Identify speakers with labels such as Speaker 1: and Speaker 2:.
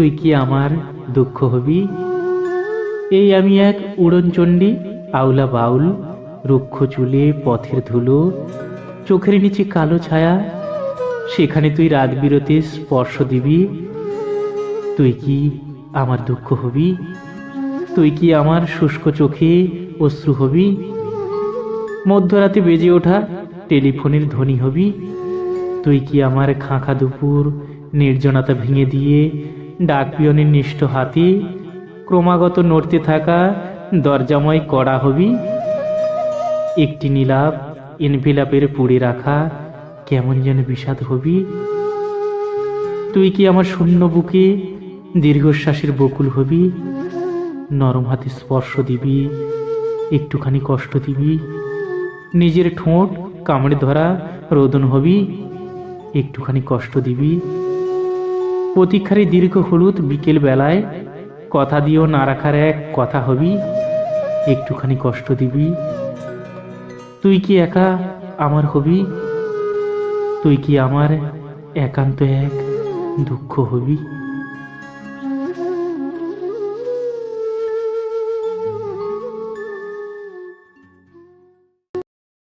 Speaker 1: তুই কি আমার দুঃখ হবি? এই আমি এক উড়নচণ্ডী আউলা বাউল, রুক্ষ চুলে পথের ধুলো, চোখের নিচে কালো ছায়া, সেখানে তুই রাত বিরতে স্পর্শ দিবি। তুই কি আমার দুঃখ হবি? তুই কি আমার শুষ্ক চোখে অশ্রু হবি? মধ্যরাতে বেজে ওঠা টেলিফোনের ধ্বনি হবি? তুই কি আমার খাঁখা দুপুর, নির্জনতা ভেঙে দিয়ে ডাক পিয়নের নিষ্ঠ হাতি, ক্রমাগত নড়তে থাকা দরজাময় কড়া হবি, একটি নীলাপ এনভেলাপের পুড়ে রাখা কেমন যেন বিষাদ হবি। তুই কি আমার শূন্য বুকে দীর্ঘশ্বাসের বকুল হবি? নরম হাতে স্পর্শ দিবি, একটুখানি কষ্ট দিবি, নিজের ঠোঁট কামড়ে ধরা রোদন হবি, একটুখানি কষ্ট দিবি। প্রতীক্ষারে দীর্ঘ হলুদ বিকেল বেলায় কথা দিও না রাখার এক কথা হবি, একটুখানি কষ্ট দিবি। তুই কি একা আমার হবি? তুই কি আমার একান্ত এক দুঃখ হবি?